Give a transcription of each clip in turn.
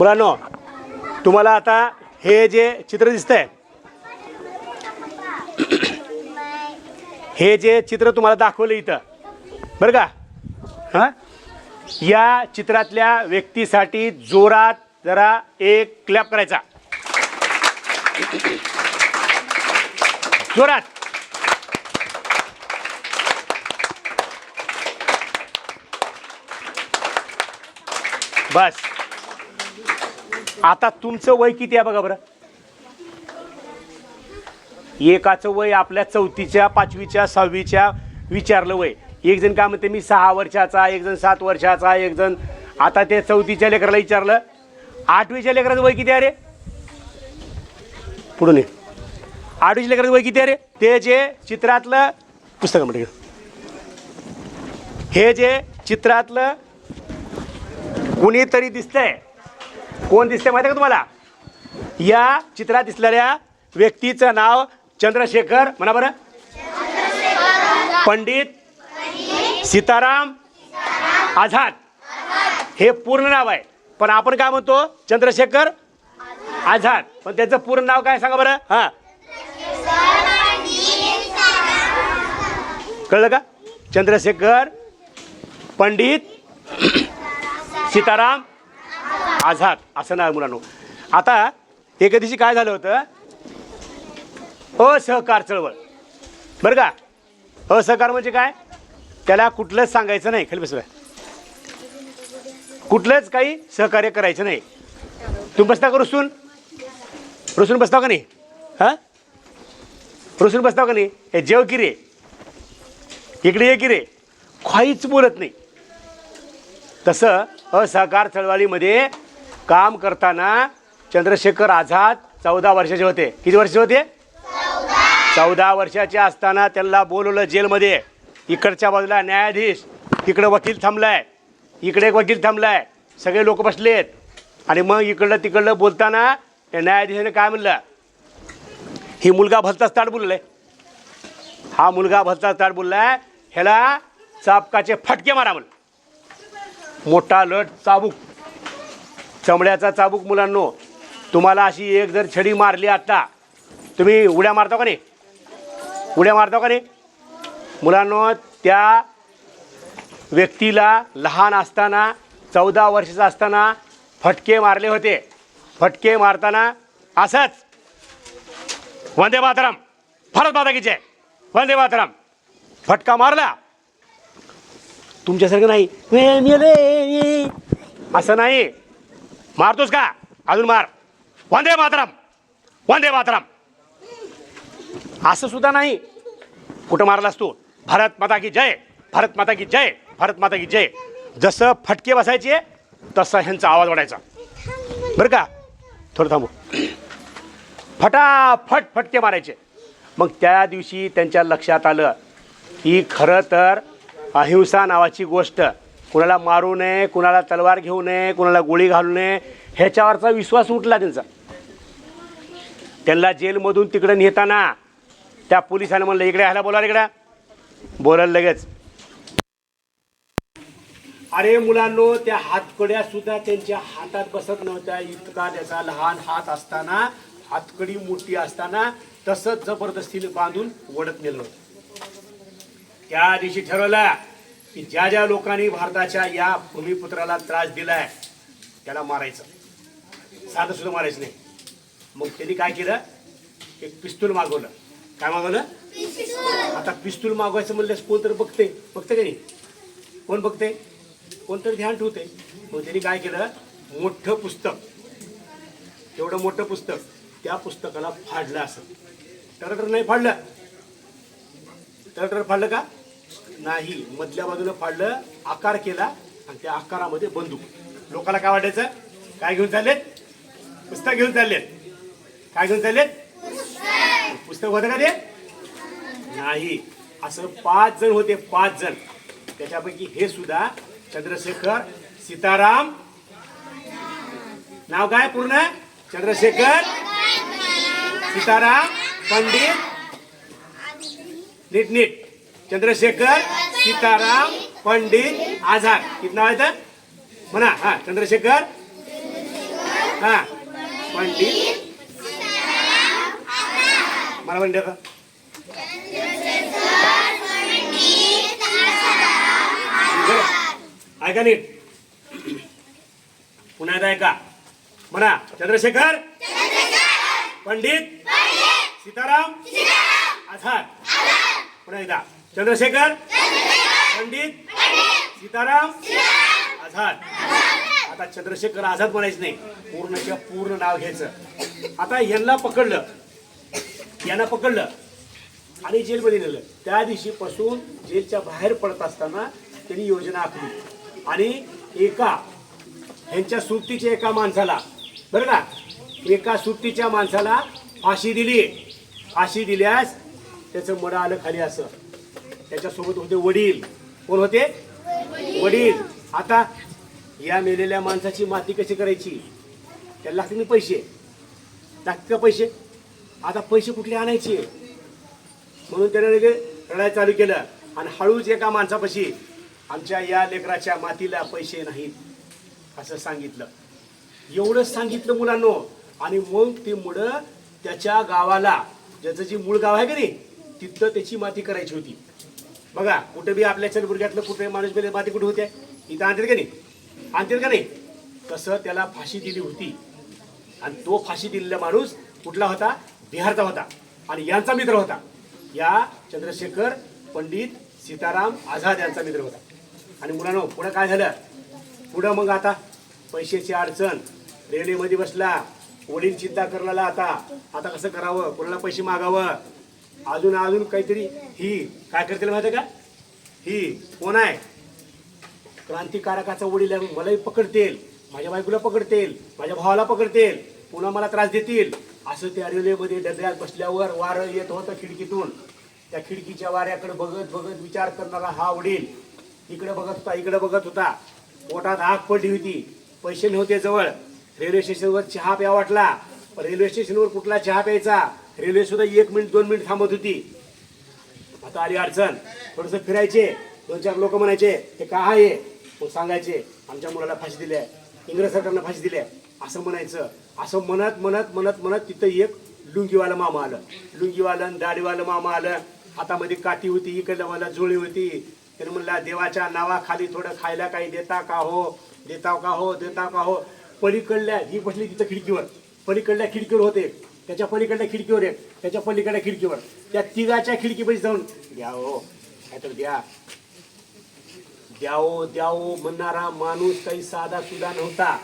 मुलांनो तुम्हाला आता हे जे चित्र दिसतंय हे जे चित्र तुम्हाला दाखवलं इथं बरं का? हां? या चित्रातल्या व्यक्तीसाठी जोरात जरा एक क्लॅप करायचा. जोरात. बस. आता तुमचं वय किती आहे बघा बरं? एकाचं वय आपल्या चौथीच्या पाचवीच्या सहावीच्या विचारलं वय. एक जण काय म्हणते मी सहा वर्षाचा एक जण सात वर्षाचा एक जण आता ते चौथीच्या लेकराला विचारलं. आठवीच्या लेकराचं वय किती आहे रे? पुढून ये आठवीच्या लेकराचं वय किती आहे रे? ते जे चित्रातलं पुस्तकामध्ये हे जे चित्रातलं कुणीतरी दिसतंय. कोण दिसतंय माहिती आहे का तुम्हाला? या चित्रात दिसणाऱ्या व्यक्तीचं नाव चंद्रशेखर म्हणा बरं. पंडित सीताराम आझाद. हे पूर्ण नाव आहे. पण आपण काय म्हणतो? चंद्रशेखर आझाद. पण त्याचं पूर्ण नाव काय सांगा बरं? हां. कळलं का? चंद्रशेखर पंडित सीताराम आझाद असं नाव मुलांनो. आता एके दिवशी काय झालं होतं? असहकार चळवळ. बरं का? असहकार म्हणजे काय? त्याला कुठलंच सांगायचं नाही खाली बसवा कुठलंच काही सहकार्य करायचं नाही. तुम्ही बसता का रुसून? रुसून बसता का नाही? हां? रुसून बसता का नाही? हे जेव की रे. इकडे ये की रे. काहीच बोलत नाही. तसं असहकार चळवळीमध्ये काम करताना चंद्रशेखर आझाद चौदा वर्षाचे होते. किती वर्षाचे होते? चौदा वर्षाचे असताना त्यांना बोलवलं जेलमध्ये. इकडच्या बाजूला न्यायाधीश तिकडे वकील थांबलाय. इकडे एक वकील थांबलाय. सगळे लोक बसलेत. आणि मग इकडलं तिकडलं बोलताना त्या न्यायाधीशाने काय म्हणलं? ही मुलगा भलताच ताट बोललाय. हा मुलगा भलताच ताट बोललाय. ह्याला चापकाचे फटके मारा म्हणलं मोठा लट चाबूक. चमड्याचा चाबूक मुलांनो तुम्हाला अशी एक जर छडी मारली आत्ता तुम्ही उड्या मारता का नाही? उड्या मारता का नाही? मुलांनो त्या व्यक्तीला लहान असताना चौदा वर्षाचा असताना फटके मारले होते. फटके मारताना असंच वंदे मातरम भारत माता की जय वंदे मातरम फटका मारला. तुमच्यासारखं नाही. असं नाही. मारतोस का? अजून मार. वंदे मातरम. वंदे मातरम. असं सुद्धा नाही. कुठं मारलास तू? भारत माता की जय. भारत माता की जय. भारत माता की जय. जसं फटके बसायचे तसा ह्यांचा आवाज वाढायचा. बरं का? थोडं थांबू. फटाफट फटके मारायचे. मग त्या दिवशी त्यांच्या लक्षात आलं की खरं तर अहिंसा नावाची गोष्ट कुणाला मारू नये कुणाला तलवार घेऊ नये कुणाला गोळी घालू नये ह्याच्यावरचा विश्वास उठला त्यांचा. त्यांना जेलमधून तिकडं नेताना त्या पोलिसाने म्हणलं इकडे ह्याला बोला इकडं बोलायला लगेच. अरे मुलांनो त्या हातकड्या सुद्धा त्यांच्या हातात बसत नव्हत्या. इतका त्याचा लहान हात असताना हातकडी मोठी असताना तसंच जबरदस्तीने बांधून ओढत नेलं. होतं त्या दिवशी ठरवलं की ज्या ज्या लोकांनी भारताच्या या भूमिपुत्राला त्रास दिलाय त्याला मारायचं. साधं सुद्धा मारायचं नाही. मग त्यांनी काय केलं? एक पिस्तूल मागवलं. काय मागवलं? आता पिस्तूल मागवायचं म्हणल्यास कोण तर बघते. बघते का नाही? कोण बघते? कोणतरी ध्यान ठेवते. मग त्यांनी काय केलं? मोठं पुस्तक. तेवढं मोठं पुस्तक त्या पुस्तकाला फाडलं असं. टरटर नाही फाडलं. टरटर फाडलं का? नाही मधल्या बाजूला फाडलं आकार केला आणि त्या आकारामध्ये बंदूक. लोकाला काय वाटायचं? काय घेऊन चाललेत? पुस्तक घेऊन चाललेत. काय घेऊन चाललेत? पुस्तक होतं का ते? नाही. असं पाच जण होते पाच जण. त्याच्यापैकी हे सुद्धा चंद्रशेखर सीताराम नाव काय पूर्ण? चंद्रशेखर सीताराम पंडित नीट नीट. चंद्रशेखर सीताराम पंडित आझाद. किती नाव आहे तर? म्हणा हा चंद्रशेखर. हा पंडित. मला म्हणते बरं. ऐका नीट. पुन्हा एकदा ऐका. म्हणा चंद्रशेखर पंडित. सीताराम आझाद. पुन्हा एकदा. चंद्रशेखर पंडित सीताराम आझाद. आता चंद्रशेखर आझाद म्हणायचं नाही पूर्णच्या पूर्ण नाव घ्यायचं. आता यांना पकडलं. यांना पकडलं. आणि जेलमध्ये नेलं. त्या दिवशीपासून जेलच्या बाहेर पडत असताना त्यांनी योजना आखली. आणि एका ह्यांच्या सुट्टीच्या एका माणसाला बरं का? एका सुट्टीच्या माणसाला फाशी दिली फाशी दिल्यास त्याचं मड आलं खाली असं. त्याच्यासोबत होते वडील. कोण होते? वडील. आता या मेलेल्या माणसाची माती कशी करायची? त्याला लागते ना पैसे. लागतात का पैसे? आता पैसे कुठले आणायचे? म्हणून त्याने रडायला चालू केलं. आणि हळूच एका माणसापाशी आमच्या या लेकराच्या मातीला पैसे नाहीत असं सांगितलं. एवढंच सांगितलं मुलांनो. आणि मग ते मुलं त्याच्या गावाला ज्याचं जे मूळ गाव आहे का नाही तिथं त्याची माती करायची होती. बघा कुठे बी आपल्या चंद्रपुरग्यातलं कुठे माणूस बेले माती कुठे होते? इथं आणतील का नाही? आणतील का नाही? तसं त्याला फाशी दिली होती. आणि तो फाशी दिलेला माणूस कुठला होता? बिहारचा होता. आणि यांचा मित्र होता. या चंद्रशेखर पंडित सीताराम आझाद यांचा मित्र होता. आणि मुलांनो पुढं काय झालं? पुढं मग आता पैशाची अडचण रेल्वेमध्ये बसला वडील चिंता करायला आता. आता कसं करावं? कोणाला पैसे मागावं? अजून अजून काहीतरी ही काय करतील माहिती का? ही कोण आहे? क्रांतिकारकाचा वडील आहे मलाही पकडतील माझ्या बायकोला पकडतील माझ्या भावाला पकडतील पुन्हा मला त्रास देतील. असं त्या रेल्वेमध्ये डब्यात बसल्यावर वारं येत होतं खिडकीतून. त्या खिडकीच्या वाऱ्याकडे बघत बघत विचार करणारा हा वडील इकडे बघत होता इकडे बघत होता. पोटात आग पडली होती. पैसे नव्हते जवळ. रेल्वे स्टेशनवर चहा प्या वाटला. पण रेल्वे स्टेशनवर कुठला चहा प्यायचा? रेल्वे सुद्धा एक मिनिट दोन मिनिट थांबत होती. आता आली अडचण. थोडंसं फिरायचे. दोन चार लोक म्हणायचे हे का आहे? मग सांगायचे आमच्या मुलाला फाशी दिल्या इंग्रज सरकारनं फाशी दिल्या असं म्हणायचं. असं म्हणत म्हणत म्हणत म्हणत तिथं एक लुंगीवाला मामा आलं. लुंगीवालं दाढीवालं मामा आलं. हातामध्ये काठी होती इकडल्या मला जुळी होती. त्याने म्हणला देवाच्या नावाखाली थोडं खायला काही देता का हो? देता का हो? देता का हो? पलीकडल्या ही बसली तिथं खिडकीवर. पलीकडल्या खिडकीवर होते. त्याच्या पलीकडल्या खिडकीवर एक त्याच्या पलीकडल्या खिडकीवर. त्या तिघाच्या खिडकीपाशी जाऊन द्या हो काय तर द्या. द्यावो द्यावो म्हणणारा माणूस काही साधा सुद्धा नव्हता.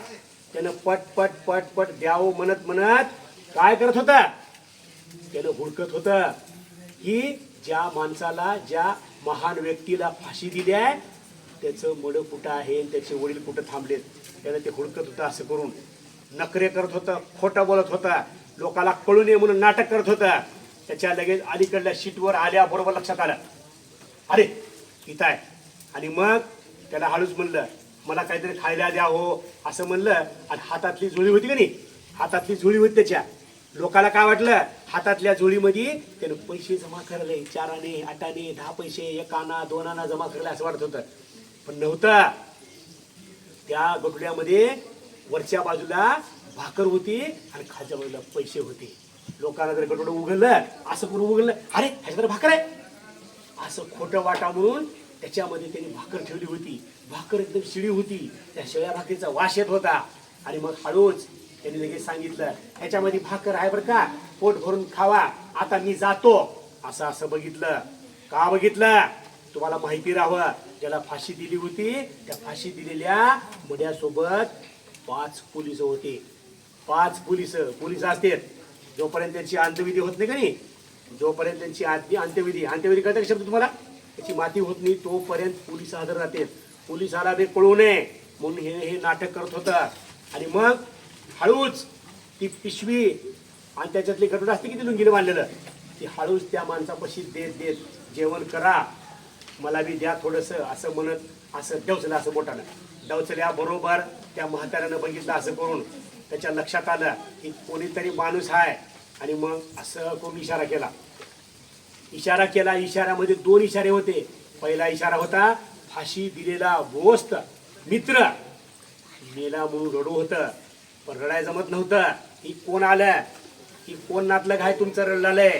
त्यानं पट पट पट पट द्यावो म्हणत म्हणत काय करत होता? त्यानं हुडकत होत की ज्या माणसाला ज्या महान व्यक्तीला फाशी दिली आहे त्याचं मड कुठं आहे त्याचे वडील कुठं थांबलेत? त्यानं ते हुडकत होतं असं करून. नखरे करत होतं खोटं बोलत होता. लोकाला कळू नये म्हणून नाटक करत होता. त्याच्या लगेच अलीकडल्या सीटवर आल्याबरोबर लक्षात आलं. अरे इथं आहे. आणि मग त्याला हळूच म्हणलं मला काहीतरी खायला द्या हो. असं म्हणलं आणि हातातली जुळी होती का नाही? हातातली जुळी होती त्याच्या. लोकाला काय वाटलं? हातातल्या जुळीमध्ये त्यानं पैसे जमा करले चार आणे आठ आणे दहा पैसे एक आणा दोन आणा जमा करले असं वाटत होतं. पण नव्हतं. त्या गठुड्यामध्ये वरच्या बाजूला भाकर होती आणि खालच्या बाजूला पैसे होते. लोकांना जर गठुडं उघडलं असं करून उघडलं अरे ह्याच्याकडे भाकर आहे. असं खोटं वाटा म्हणून त्याच्यामध्ये त्यांनी भाकर ठेवली होती. भाकर एकदम शिळी होती. त्या शिळ्या भाकरीचा वास येत होता. आणि मग हळूच त्यांनी लगेच सांगितलं ह्याच्यामध्ये भाकर आहे बरं का? पोट भरून खावा. आता मी जातो. असं असं बघितलं. का बघितलं? तुम्हाला माहिती राहावं. ज्याला फाशी दिली होती त्या फाशी दिलेल्या मड्यासोबत पाच पोलीस होते. पाच पोलीस पोलीस असतात जोपर्यंत त्यांची अंत्यविधी होत नाही का नाही? जोपर्यंत त्यांची आधी अंत्यविधी अंत्यविधी कळतं शब्द तुम्हाला? त्याची माती होत नाही तोपर्यंत पोलीस हजर राहतात पोलिसाला ते कळू नये. म्हणून हे हे नाटक करत होतं. आणि मग हळूच ती पिशवी आणि त्याच्यातली गटोड असते किती लुंगीला बांधलेलं? ती हळूच त्या माणसापाशी देत देत जेवण करा. मला बी द्या थोडंसं असं म्हणत असं डवचलं असं बोटानं. डवचल्या बरोबर त्या म्हाताऱ्यानं बघितलं असं करून. त्याच्या लक्षात आलं की कोणीतरी माणूस आहे. आणि मग असं कोण इशारा केला? इशारा केला. इशाऱ्यामध्ये दोन इशारे होते. पहिला इशारा होता फाशी दिलेला दोस्त मित्र. मेला म्हणून रडू होतं. पण रडाय जमत नव्हतं. की कोण आलं की कोण नातलं काय तुमचं रडलालंय?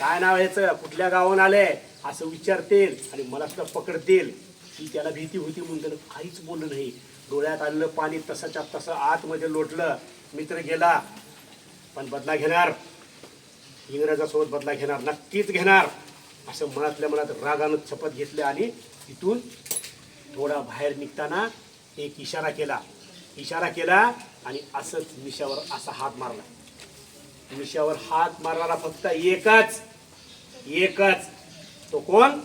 काय नाव याचं कुठल्या गावाहून आलंय? असं विचारतील आणि मला सुद्धा पकडतील की त्याला भीती होती म्हणून त्यानं काहीच बोललं नाही. डोळ्यात आलेलं पाणी तसंच्या तसं आतमध्ये लोटलं मित्र गेला पण बदला घेणार. इंग्रजासोबत बदला घेणार नक्कीच घेणार. असं मनातल्या मनात रागानं शपथ घेतलं आणि तिथून थोडा बाहेर निघताना एक इशारा केला. इशारा केला आणि असंच मिशावर असा हात मारला. मिशावर हात मारणारा फक्त एकच एकच. तो कोण?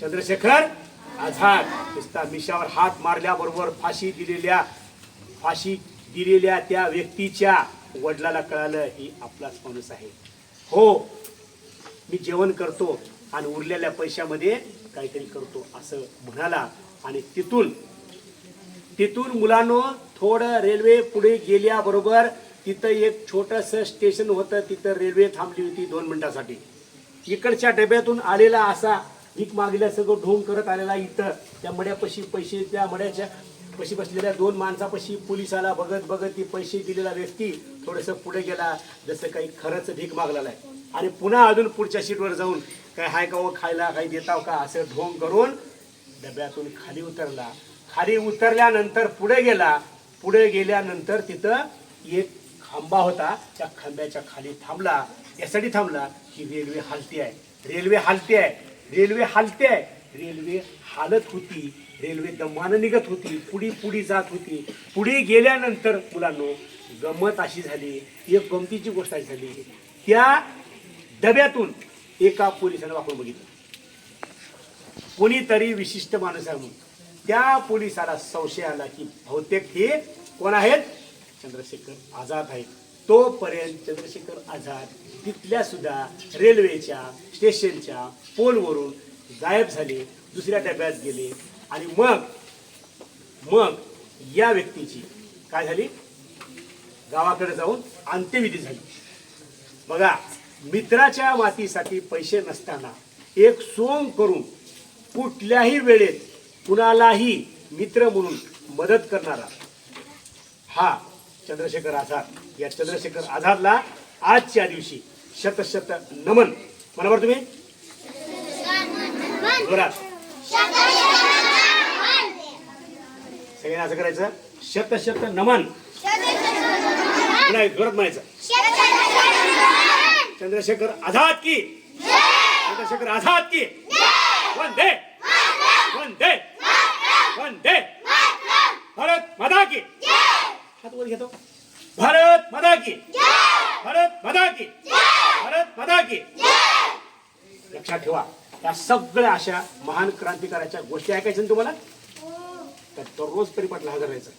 चंद्रशेखर आझाद नुसता मिशावर हात मारल्याबरोबर फाशी दिलेल्या फाशी दिलेल्या त्या व्यक्तीच्या वडिलाला कळालं ही आपलाच माणूस आहे. हो मी जेवण करतो आणि उरलेल्या पैशामध्ये काहीतरी करतो असं म्हणाला. आणि तिथून तिथून मुलांनो थोडं रेल्वे पुढे गेल्याबरोबर तिथं एक छोटस स्टेशन होतं. तिथं रेल्वे थांबली होती दोन मिनिटासाठी. इकडच्या डब्यातून आलेला असा भीक मागल्या सगळं ढोंग करत आलेला इथं. त्या मड्यापाशी पैसे त्या मड्याच्या पशी बसलेल्या दोन माणसापाशी पोलिसाला बघत बघत ती पैसे दिलेला व्यक्ती थोडंसं पुढे गेला. जसं काही खरंच भीक मागलेला आहे आणि पुन्हा अजून पुढच्या सीटवर जाऊन काय हाय का हो, खायला काही देताव का असं ढोंग करून डब्यातून खाली उतरला. खाली उतरल्यानंतर पुढे गेला. पुढे गेल्यानंतर तिथं एक खांबा होता. त्या खांब्याच्या खाली थांबला. यासाठी थांबला की रेल्वे हालती आहे. रेल्वे हालते आहे. रेल्वे हालते आहे. रेल्वे हालत होती रेल्वे दमानं निघत होती पुढी पुढी जात होती. पुढे गेल्यानंतर मुलांनो गमत अशी झाली एक गमतीची गोष्ट अशी झाली. त्या डब्यातून एका पोलिसानं वापरून बघितलं. कोणीतरी विशिष्ट माणूस आहे म्हणून. त्या पोलिसाला संशय आला की बहुतेक हे कोण आहेत? चंद्रशेखर आझाद आहेत. तोपर्यंत चंद्रशेखर आझाद तिथल्या सुद्धा रेल्वेच्या स्टेशनच्या पोलवरून गायब झाले दुसऱ्या डब्यात गेले. आणि मग मग या व्यक्तीची काय झाली? गावाकडे जाऊन अंत्यविधी झाली. बघा मित्राच्या मातीसाठी पैसे नसताना एक सोंग करून कुठल्याही वेळेत कुणालाही मित्र म्हणून मदत करणारा हा चंद्रशेखर आझाद. या चंद्रशेखर आझादला आजच्या दिवशी शतशत नमन. म्हणा बरं तुम्ही? जोरात. सगळ्यांना असं करायचं? शतशत नमन. नाही जोरात म्हणायचं. चंद्रशेखर आझाद की? चंद्रशेखर आझाद की? वंदे. वंदे. वंदे. भारत माता की. हात वर घेतो. भारत माता की. भारत माता की. भारत माता की. लक्षात ठेवा या सगळ्या अशा महान क्रांतिकाराच्या गोष्टी ऐकायच्या तुम्हाला? तर दररोज परिपाठला हजर राहायचं